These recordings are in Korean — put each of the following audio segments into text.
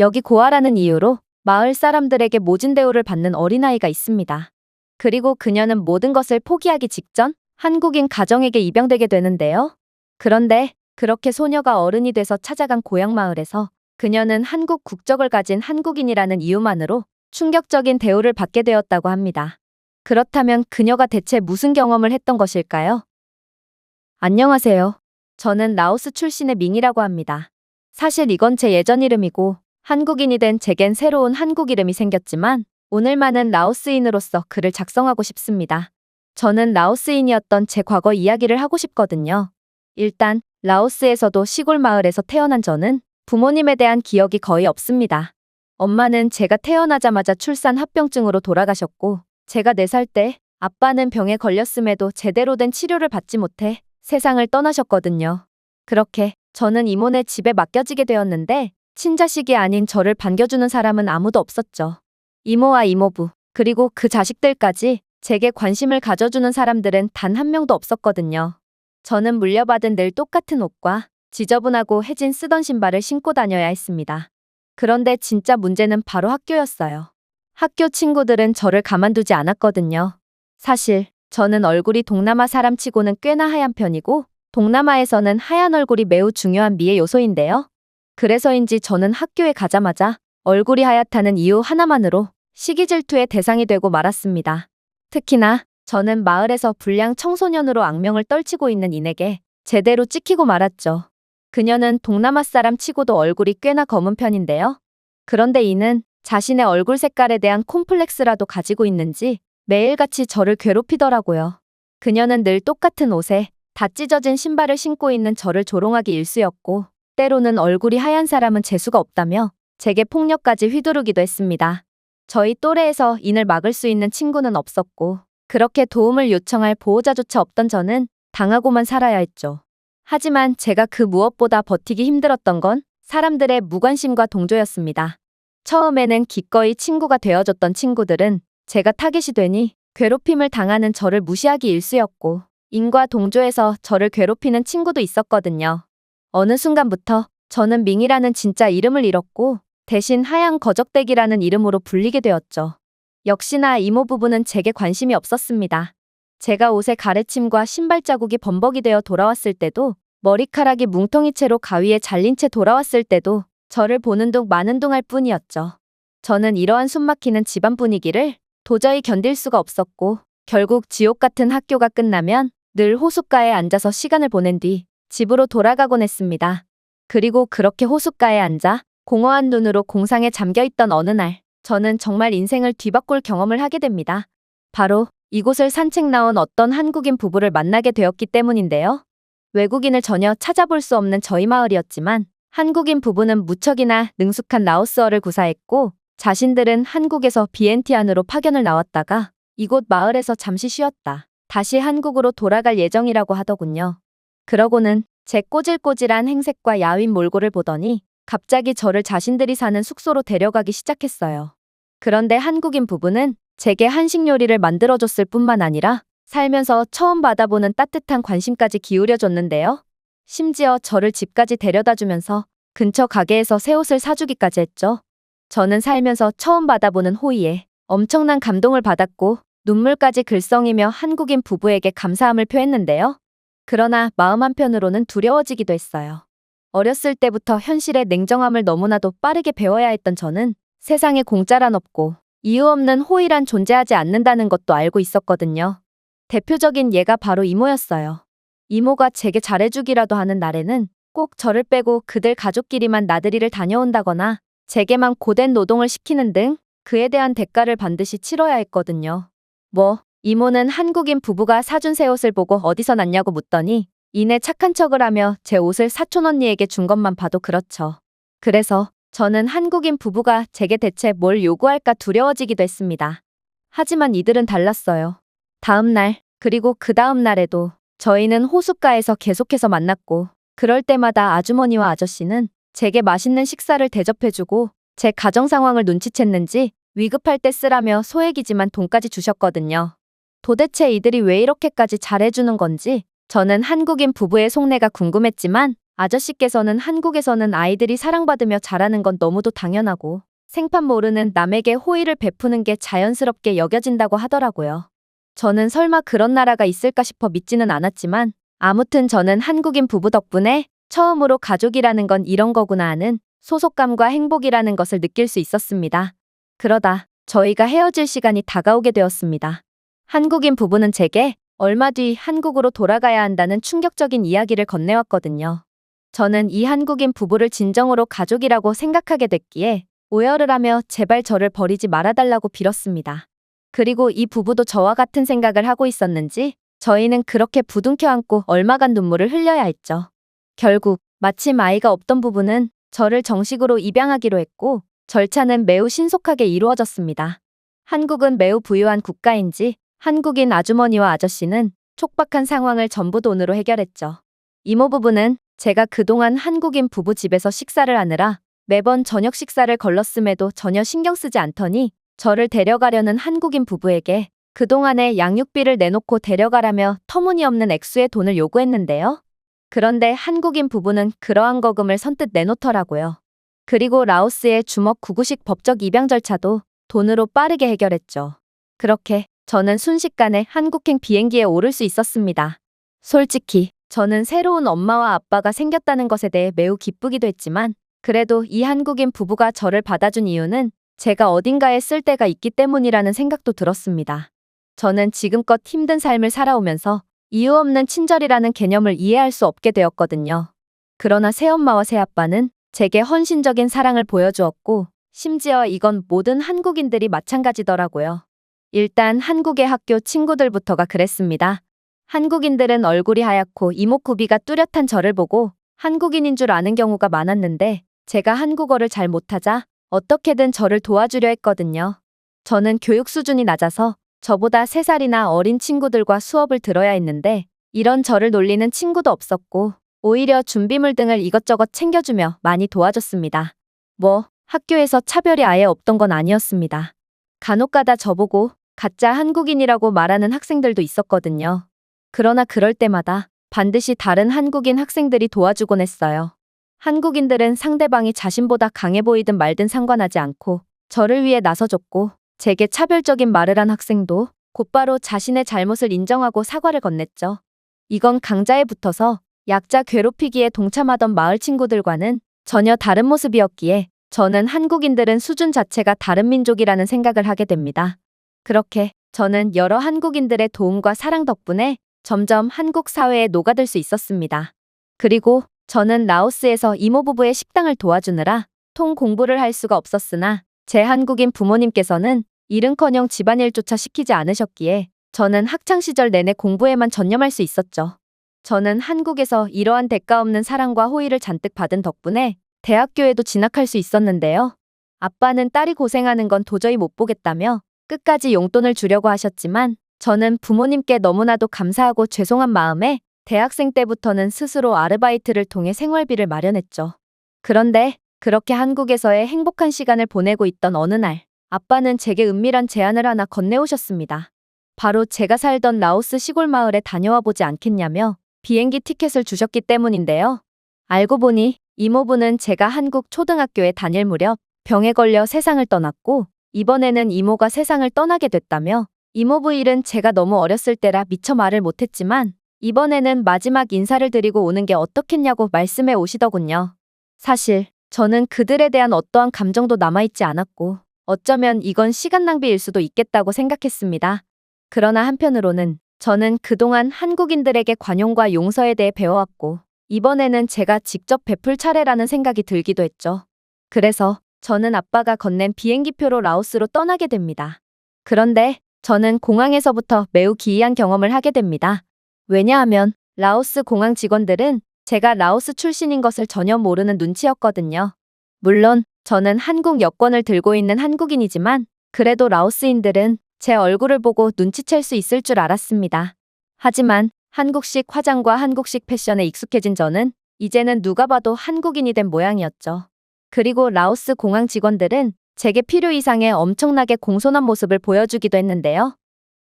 여기 고아라는 이유로 마을 사람들에게 모진 대우를 받는 어린아이가 있습니다. 그리고 그녀는 모든 것을 포기하기 직전 한국인 가정에게 입양되게 되는데요. 그런데 그렇게 소녀가 어른이 돼서 찾아간 고향 마을에서 그녀는 한국 국적을 가진 한국인이라는 이유만으로 충격적인 대우를 받게 되었다고 합니다. 그렇다면 그녀가 대체 무슨 경험을 했던 것일까요? 안녕하세요. 저는 라오스 출신의 밍이라고 합니다. 사실 이건 제 예전 이름이고 한국인이 된 제겐 새로운 한국 이름이 생겼지만 오늘만은 라오스인으로서 글을 작성하고 싶습니다. 저는 라오스인이었던 제 과거 이야기를 하고 싶거든요. 일단 라오스에서도 시골 마을에서 태어난 저는 부모님에 대한 기억이 거의 없습니다. 엄마는 제가 태어나자마자 출산 합병증으로 돌아가셨고 제가 4살 때 아빠는 병에 걸렸음에도 제대로 된 치료를 받지 못해 세상을 떠나셨거든요. 그렇게 저는 이모네 집에 맡겨지게 되었는데 친자식이 아닌 저를 반겨주는 사람은 아무도 없었죠. 이모와 이모부, 그리고 그 자식들까지 제게 관심을 가져주는 사람들은 단 한 명도 없었거든요. 저는 물려받은 늘 똑같은 옷과 지저분하고 해진 쓰던 신발을 신고 다녀야 했습니다. 그런데 진짜 문제는 바로 학교였어요. 학교 친구들은 저를 가만두지 않았거든요. 사실 저는 얼굴이 동남아 사람 치고는 꽤나 하얀 편이고 동남아에서는 하얀 얼굴이 매우 중요한 미의 요소인데요. 그래서인지 저는 학교에 가자마자 얼굴이 하얗다는 이유 하나만으로 시기 질투의 대상이 되고 말았습니다. 특히나 저는 마을에서 불량 청소년으로 악명을 떨치고 있는 인에게 제대로 찍히고 말았죠. 그녀는 동남아 사람 치고도 얼굴이 꽤나 검은 편인데요. 그런데 이는 자신의 얼굴 색깔에 대한 콤플렉스라도 가지고 있는지 매일같이 저를 괴롭히더라고요. 그녀는 늘 똑같은 옷에 다 찢어진 신발을 신고 있는 저를 조롱하기 일쑤였고, 때로는 얼굴이 하얀 사람은 재수가 없다며 제게 폭력까지 휘두르기도 했습니다. 저희 또래에서 인을 막을 수 있는 친구는 없었고, 그렇게 도움을 요청할 보호자조차 없던 저는 당하고만 살아야 했죠. 하지만 제가 그 무엇보다 버티기 힘들었던 건 사람들의 무관심과 동조였습니다. 처음에는 기꺼이 친구가 되어줬던 친구들은 제가 타깃이 되니 괴롭힘을 당하는 저를 무시하기 일쑤였고, 인과 동조해서 저를 괴롭히는 친구도 있었거든요. 어느 순간부터 저는 밍이라는 진짜 이름을 잃었고, 대신 하얀 거적대기라는 이름으로 불리게 되었죠. 역시나 이모 부부는 제게 관심이 없었습니다. 제가 옷에 가래침과 신발 자국이 범벅이 되어 돌아왔을 때도, 머리카락이 뭉텅이 채로 가위에 잘린 채 돌아왔을 때도 저를 보는 둥 마는 둥 할 뿐이었죠. 저는 이러한 숨막히는 집안 분위기를 도저히 견딜 수가 없었고, 결국 지옥 같은 학교가 끝나면 늘 호숫가에 앉아서 시간을 보낸 뒤 집으로 돌아가곤 했습니다. 그리고 그렇게 호숫가에 앉아 공허한 눈으로 공상에 잠겨 있던 어느 날, 저는 정말 인생을 뒤바꿀 경험을 하게 됩니다. 바로 이곳을 산책 나온 어떤 한국인 부부를 만나게 되었기 때문인데요. 외국인을 전혀 찾아볼 수 없는 저희 마을이었지만 한국인 부부는 무척이나 능숙한 라오스어를 구사했고 자신들은 한국에서 비엔티안으로 파견을 나왔다가 이곳 마을에서 잠시 쉬었다. 다시 한국으로 돌아갈 예정이라고 하더군요. 그러고는 제 꼬질꼬질한 행색과 야윈 몰골을 보더니 갑자기 저를 자신들이 사는 숙소로 데려가기 시작했어요. 그런데 한국인 부부는 제게 한식 요리를 만들어줬을 뿐만 아니라 살면서 처음 받아보는 따뜻한 관심까지 기울여줬는데요. 심지어 저를 집까지 데려다 주면서 근처 가게에서 새 옷을 사주기까지 했죠. 저는 살면서 처음 받아보는 호의에 엄청난 감동을 받았고 눈물까지 글썽이며 한국인 부부에게 감사함을 표했는데요. 그러나 마음 한편으로는 두려워지기도 했어요. 어렸을 때부터 현실의 냉정함을 너무나도 빠르게 배워야 했던 저는 세상에 공짜란 없고 이유 없는 호의란 존재하지 않는다는 것도 알고 있었거든요. 대표적인 예가 바로 이모였어요. 이모가 제게 잘해주기라도 하는 날에는 꼭 저를 빼고 그들 가족끼리만 나들이를 다녀온다거나 제게만 고된 노동을 시키는 등 그에 대한 대가를 반드시 치러야 했거든요. 뭐, 이모는 한국인 부부가 사준 새 옷을 보고 어디서 났냐고 묻더니 이내 착한 척을 하며 제 옷을 사촌 언니에게 준 것만 봐도 그렇죠. 그래서 저는 한국인 부부가 제게 대체 뭘 요구할까 두려워지기도 했습니다. 하지만 이들은 달랐어요. 다음 날, 그리고 그 다음 날에도 저희는 호숫가에서 계속해서 만났고, 그럴 때마다 아주머니와 아저씨는 제게 맛있는 식사를 대접해주고, 제 가정 상황을 눈치챘는지 위급할 때 쓰라며 소액이지만 돈까지 주셨거든요. 도대체 이들이 왜 이렇게까지 잘해주는 건지 저는 한국인 부부의 속내가 궁금했지만 아저씨께서는 한국에서는 아이들이 사랑받으며 자라는 건 너무도 당연하고 생판 모르는 남에게 호의를 베푸는 게 자연스럽게 여겨진다고 하더라고요. 저는 설마 그런 나라가 있을까 싶어 믿지는 않았지만 아무튼 저는 한국인 부부 덕분에 처음으로 가족이라는 건 이런 거구나 하는 소속감과 행복이라는 것을 느낄 수 있었습니다. 그러다 저희가 헤어질 시간이 다가오게 되었습니다. 한국인 부부는 제게 얼마 뒤 한국으로 돌아가야 한다는 충격적인 이야기를 건네왔거든요. 저는 이 한국인 부부를 진정으로 가족이라고 생각하게 됐기에 오열을 하며 제발 저를 버리지 말아달라고 빌었습니다. 그리고 이 부부도 저와 같은 생각을 하고 있었는지 저희는 그렇게 부둥켜 안고 얼마간 눈물을 흘려야 했죠. 결국 마침 아이가 없던 부부는 저를 정식으로 입양하기로 했고 절차는 매우 신속하게 이루어졌습니다. 한국은 매우 부유한 국가인지 한국인 아주머니와 아저씨는 촉박한 상황을 전부 돈으로 해결했죠. 이모 부부는 제가 그동안 한국인 부부 집에서 식사를 하느라 매번 저녁 식사를 걸렀음에도 전혀 신경 쓰지 않더니 저를 데려가려는 한국인 부부에게 그동안의 양육비를 내놓고 데려가라며 터무니없는 액수의 돈을 요구했는데요. 그런데 한국인 부부는 그러한 거금을 선뜻 내놓더라고요. 그리고 라오스의 주먹 구구식 법적 입양 절차도 돈으로 빠르게 해결했죠. 그렇게 저는 순식간에 한국행 비행기에 오를 수 있었습니다. 솔직히 저는 새로운 엄마와 아빠가 생겼다는 것에 대해 매우 기쁘기도 했지만 그래도 이 한국인 부부가 저를 받아준 이유는 제가 어딘가에 쓸 데가 있기 때문이라는 생각도 들었습니다. 저는 지금껏 힘든 삶을 살아오면서 이유 없는 친절이라는 개념을 이해할 수 없게 되었거든요. 그러나 새엄마와 새아빠는 제게 헌신적인 사랑을 보여주었고, 심지어 이건 모든 한국인들이 마찬가지더라고요. 일단 한국의 학교 친구들부터가 그랬습니다. 한국인들은 얼굴이 하얗고 이목구비가 뚜렷한 저를 보고 한국인인 줄 아는 경우가 많았는데, 제가 한국어를 잘 못하자 어떻게든 저를 도와주려 했거든요. 저는 교육 수준이 낮아서 저보다 3살이나 어린 친구들과 수업을 들어야 했는데 이런 저를 놀리는 친구도 없었고 오히려 준비물 등을 이것저것 챙겨주며 많이 도와줬습니다. 뭐 학교에서 차별이 아예 없던 건 아니었습니다. 간혹가다 저보고 가짜 한국인이라고 말하는 학생들도 있었거든요. 그러나 그럴 때마다 반드시 다른 한국인 학생들이 도와주곤 했어요. 한국인들은 상대방이 자신보다 강해 보이든 말든 상관하지 않고 저를 위해 나서줬고 제게 차별적인 말을 한 학생도 곧바로 자신의 잘못을 인정하고 사과를 건넸죠. 이건 강자에 붙어서 약자 괴롭히기에 동참하던 마을 친구들과는 전혀 다른 모습이었기에 저는 한국인들은 수준 자체가 다른 민족이라는 생각을 하게 됩니다. 그렇게 저는 여러 한국인들의 도움과 사랑 덕분에 점점 한국 사회에 녹아들 수 있었습니다. 그리고 저는 라오스에서 이모 부부의 식당을 도와주느라 통 공부를 할 수가 없었으나 제 한국인 부모님께서는 일은커녕 집안일조차 시키지 않으셨기에 저는 학창 시절 내내 공부에만 전념할 수 있었죠. 저는 한국에서 이러한 대가 없는 사랑과 호의를 잔뜩 받은 덕분에 대학교에도 진학할 수 있었는데요. 아빠는 딸이 고생하는 건 도저히 못 보겠다며 끝까지 용돈을 주려고 하셨지만 저는 부모님께 너무나도 감사하고 죄송한 마음에 대학생 때부터는 스스로 아르바이트를 통해 생활비를 마련했죠. 그런데 그렇게 한국에서의 행복한 시간을 보내고 있던 어느 날, 아빠는 제게 은밀한 제안을 하나 건네오셨습니다. 바로 제가 살던 라오스 시골 마을에 다녀와 보지 않겠냐며 비행기 티켓을 주셨기 때문인데요. 알고 보니 이모부는 제가 한국 초등학교에 다닐 무렵 병에 걸려 세상을 떠났고 이번에는 이모가 세상을 떠나게 됐다며 이모 부 일은 제가 너무 어렸을 때라 미처 말을 못했지만 이번에는 마지막 인사를 드리고 오는 게 어떻겠냐고 말씀해 오시더군요. 사실 저는 그들에 대한 어떠한 감정도 남아있지 않았고 어쩌면 이건 시간 낭비일 수도 있겠다고 생각했습니다. 그러나 한편으로는 저는 그동안 한국인들에게 관용과 용서에 대해 배워왔고 이번에는 제가 직접 베풀 차례라는 생각이 들기도 했죠. 그래서 저는 아빠가 건넨 비행기표로 라오스로 떠나게 됩니다. 그런데 저는 공항에서부터 매우 기이한 경험을 하게 됩니다. 왜냐하면 라오스 공항 직원들은 제가 라오스 출신인 것을 전혀 모르는 눈치였거든요. 물론 저는 한국 여권을 들고 있는 한국인이지만 그래도 라오스인들은 제 얼굴을 보고 눈치챌 수 있을 줄 알았습니다. 하지만 한국식 화장과 한국식 패션에 익숙해진 저는 이제는 누가 봐도 한국인이 된 모양이었죠. 그리고 라오스 공항 직원들은 제게 필요 이상의 엄청나게 공손한 모습을 보여주기도 했는데요.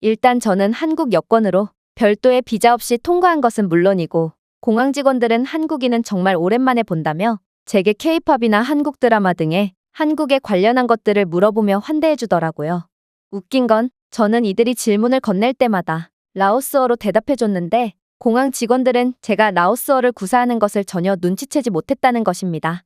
일단 저는 한국 여권으로 별도의 비자 없이 통과한 것은 물론이고 공항 직원들은 한국인은 정말 오랜만에 본다며 제게 케이팝이나 한국 드라마 등의 한국에 관련한 것들을 물어보며 환대해 주더라고요. 웃긴 건 저는 이들이 질문을 건넬 때마다 라오스어로 대답해 줬는데 공항 직원들은 제가 라오스어를 구사하는 것을 전혀 눈치채지 못했다는 것입니다.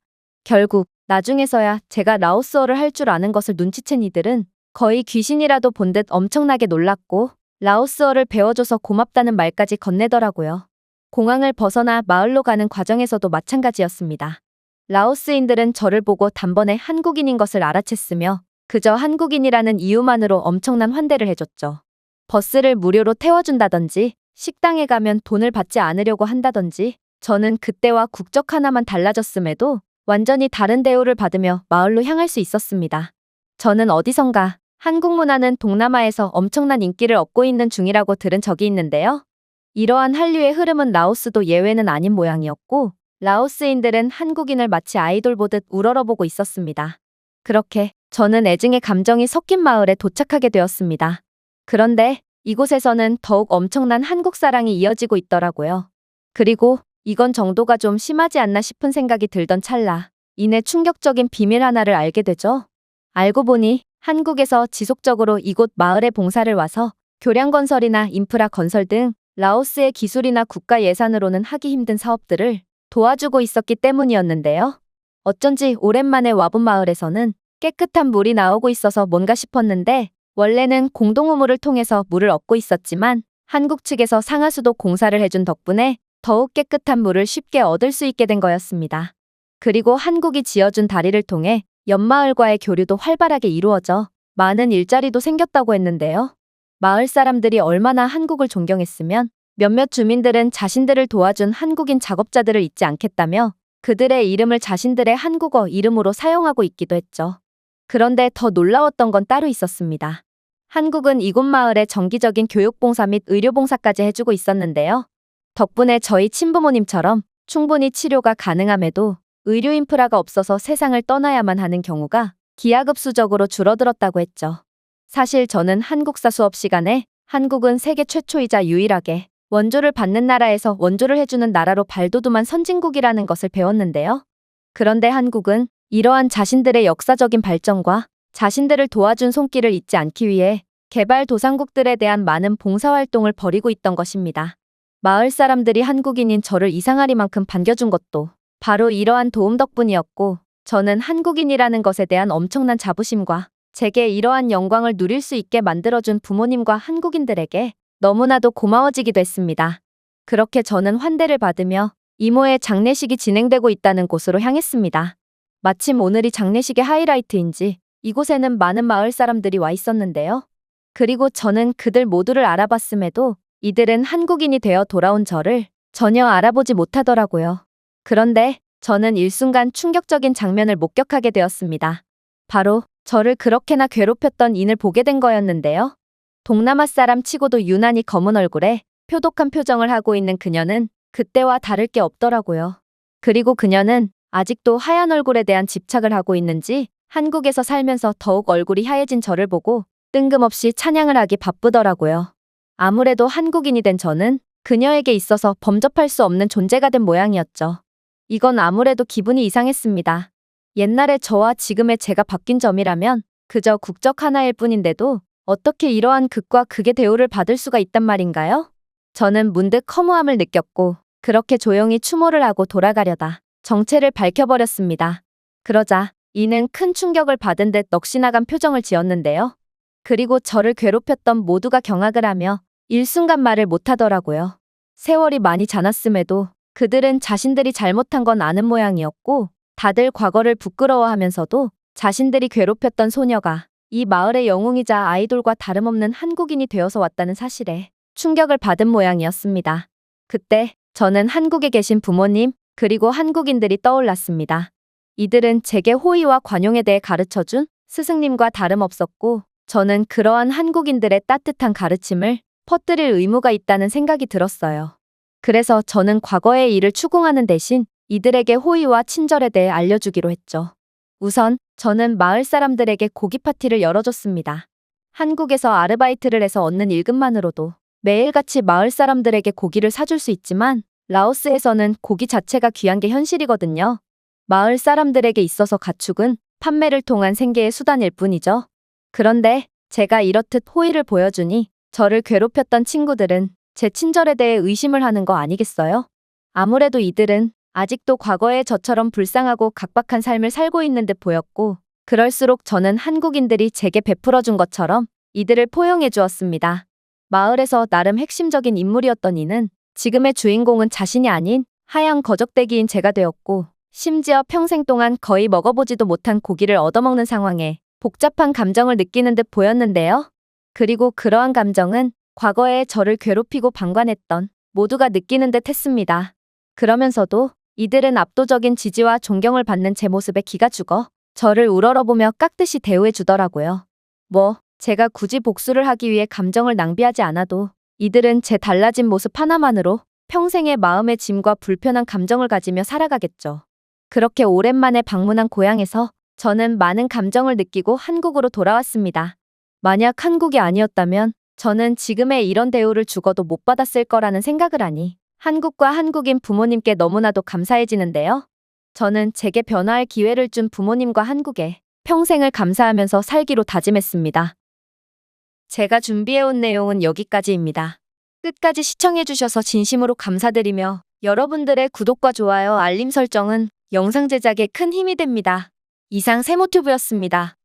결국 나중에서야 제가 라오스어를 할 줄 아는 것을 눈치챈 이들은 거의 귀신이라도 본 듯 엄청나게 놀랐고 라오스어를 배워줘서 고맙다는 말까지 건네더라고요. 공항을 벗어나 마을로 가는 과정에서도 마찬가지였습니다. 라오스인들은 저를 보고 단번에 한국인인 것을 알아챘으며 그저 한국인이라는 이유만으로 엄청난 환대를 해줬죠. 버스를 무료로 태워준다든지 식당에 가면 돈을 받지 않으려고 한다든지 저는 그때와 국적 하나만 달라졌음에도 완전히 다른 대우를 받으며 마을로 향할 수 있었습니다. 저는 어디선가 한국 문화는 동남아에서 엄청난 인기를 얻고 있는 중이라고 들은 적이 있는데요. 이러한 한류의 흐름은 라오스도 예외는 아닌 모양이었고 라오스인들은 한국인을 마치 아이돌 보듯 우러러보고 있었습니다. 그렇게 저는 애증의 감정이 섞인 마을에 도착하게 되었습니다. 그런데 이곳에서는 더욱 엄청난 한국 사랑이 이어지고 있더라고요. 그리고 이건 정도가 좀 심하지 않나 싶은 생각이 들던 찰나 이내 충격적인 비밀 하나를 알게 되죠. 알고 보니 한국에서 지속적으로 이곳 마을에 봉사를 와서 교량 건설이나 인프라 건설 등 라오스의 기술이나 국가 예산으로는 하기 힘든 사업들을 도와주고 있었기 때문이었는데요. 어쩐지 오랜만에 와본 마을에서는 깨끗한 물이 나오고 있어서 뭔가 싶었는데 원래는 공동우물을 통해서 물을 얻고 있었지만 한국 측에서 상하수도 공사를 해준 덕분에 더욱 깨끗한 물을 쉽게 얻을 수 있게 된 거였습니다. 그리고 한국이 지어준 다리를 통해 옆마을과의 교류도 활발하게 이루어져 많은 일자리도 생겼다고 했는데요. 마을 사람들이 얼마나 한국을 존경했으면 몇몇 주민들은 자신들을 도와준 한국인 작업자들을 잊지 않겠다며 그들의 이름을 자신들의 한국어 이름으로 사용하고 있기도 했죠. 그런데 더 놀라웠던 건 따로 있었습니다. 한국은 이곳 마을에 정기적인 교육봉사 및 의료봉사까지 해주고 있었는데요. 덕분에 저희 친부모님처럼 충분히 치료가 가능함에도 의료 인프라가 없어서 세상을 떠나야만 하는 경우가 기하급수적으로 줄어들었다고 했죠. 사실 저는 한국사 수업 시간에 한국은 세계 최초이자 유일하게 원조를 받는 나라에서 원조를 해주는 나라로 발돋움한 선진국이라는 것을 배웠는데요. 그런데 한국은 이러한 자신들의 역사적인 발전과 자신들을 도와준 손길을 잊지 않기 위해 개발도상국들에 대한 많은 봉사활동을 벌이고 있던 것입니다. 마을 사람들이 한국인인 저를 이상하리만큼 반겨준 것도 바로 이러한 도움 덕분이었고 저는 한국인이라는 것에 대한 엄청난 자부심과 제게 이러한 영광을 누릴 수 있게 만들어준 부모님과 한국인들에게 너무나도 고마워지기도 했습니다. 그렇게 저는 환대를 받으며 이모의 장례식이 진행되고 있다는 곳으로 향했습니다. 마침 오늘이 장례식의 하이라이트인지 이곳에는 많은 마을 사람들이 와 있었는데요. 그리고 저는 그들 모두를 알아봤음에도 이들은 한국인이 되어 돌아온 저를 전혀 알아보지 못하더라고요. 그런데 저는 일순간 충격적인 장면을 목격하게 되었습니다. 바로 저를 그렇게나 괴롭혔던 인을 보게 된 거였는데요. 동남아 사람 치고도 유난히 검은 얼굴에 표독한 표정을 하고 있는 그녀는 그때와 다를 게 없더라고요. 그리고 그녀는 아직도 하얀 얼굴에 대한 집착을 하고 있는지 한국에서 살면서 더욱 얼굴이 하얘진 저를 보고 뜬금없이 찬양을 하기 바쁘더라고요. 아무래도 한국인이 된 저는 그녀에게 있어서 범접할 수 없는 존재가 된 모양이었죠. 이건 아무래도 기분이 이상했습니다. 옛날에 저와 지금의 제가 바뀐 점이라면 그저 국적 하나일 뿐인데도 어떻게 이러한 극과 극의 대우를 받을 수가 있단 말인가요? 저는 문득 허무함을 느꼈고 그렇게 조용히 추모를 하고 돌아가려다 정체를 밝혀버렸습니다. 그러자 이는 큰 충격을 받은 듯 넋이 나간 표정을 지었는데요. 그리고 저를 괴롭혔던 모두가 경악을 하며 일순간 말을 못하더라고요. 세월이 많이 지났음에도 그들은 자신들이 잘못한 건 아는 모양이었고 다들 과거를 부끄러워하면서도 자신들이 괴롭혔던 소녀가 이 마을의 영웅이자 아이돌과 다름없는 한국인이 되어서 왔다는 사실에 충격을 받은 모양이었습니다. 그때 저는 한국에 계신 부모님 그리고 한국인들이 떠올랐습니다. 이들은 제게 호의와 관용에 대해 가르쳐준 스승님과 다름없었고 저는 그러한 한국인들의 따뜻한 가르침을 퍼뜨릴 의무가 있다는 생각이 들었어요. 그래서 저는 과거의 일을 추궁하는 대신 이들에게 호의와 친절에 대해 알려주기로 했죠. 우선 저는 마을 사람들에게 고기 파티를 열어줬습니다. 한국에서 아르바이트를 해서 얻는 일금만으로도 매일같이 마을 사람들에게 고기를 사줄 수 있지만 라오스에서는 고기 자체가 귀한 게 현실이거든요. 마을 사람들에게 있어서 가축은 판매를 통한 생계의 수단일 뿐이죠. 그런데 제가 이렇듯 호의를 보여주니 저를 괴롭혔던 친구들은 제 친절에 대해 의심을 하는 거 아니겠어요? 아무래도 이들은 아직도 과거의 저처럼 불쌍하고 각박한 삶을 살고 있는 듯 보였고, 그럴수록 저는 한국인들이 제게 베풀어 준 것처럼 이들을 포용해 주었습니다. 마을에서 나름 핵심적인 인물이었던 이는 지금의 주인공은 자신이 아닌 하얀 거적대기인 제가 되었고, 심지어 평생 동안 거의 먹어보지도 못한 고기를 얻어먹는 상황에 복잡한 감정을 느끼는 듯 보였는데요. 그리고 그러한 감정은 과거에 저를 괴롭히고 방관했던 모두가 느끼는 듯 했습니다. 그러면서도 이들은 압도적인 지지와 존경을 받는 제 모습에 기가 죽어 저를 우러러보며 깍듯이 대우해 주더라고요. 뭐, 제가 굳이 복수를 하기 위해 감정을 낭비하지 않아도 이들은 제 달라진 모습 하나만으로 평생의 마음의 짐과 불편한 감정을 가지며 살아가겠죠. 그렇게 오랜만에 방문한 고향에서 저는 많은 감정을 느끼고 한국으로 돌아왔습니다. 만약 한국이 아니었다면 저는 지금의 이런 대우를 죽어도 못 받았을 거라는 생각을 하니 한국과 한국인 부모님께 너무나도 감사해지는데요. 저는 제게 변화할 기회를 준 부모님과 한국에 평생을 감사하면서 살기로 다짐했습니다. 제가 준비해온 내용은 여기까지입니다. 끝까지 시청해주셔서 진심으로 감사드리며 여러분들의 구독과 좋아요, 알림 설정은 영상 제작에 큰 힘이 됩니다. 이상 세모튜브였습니다.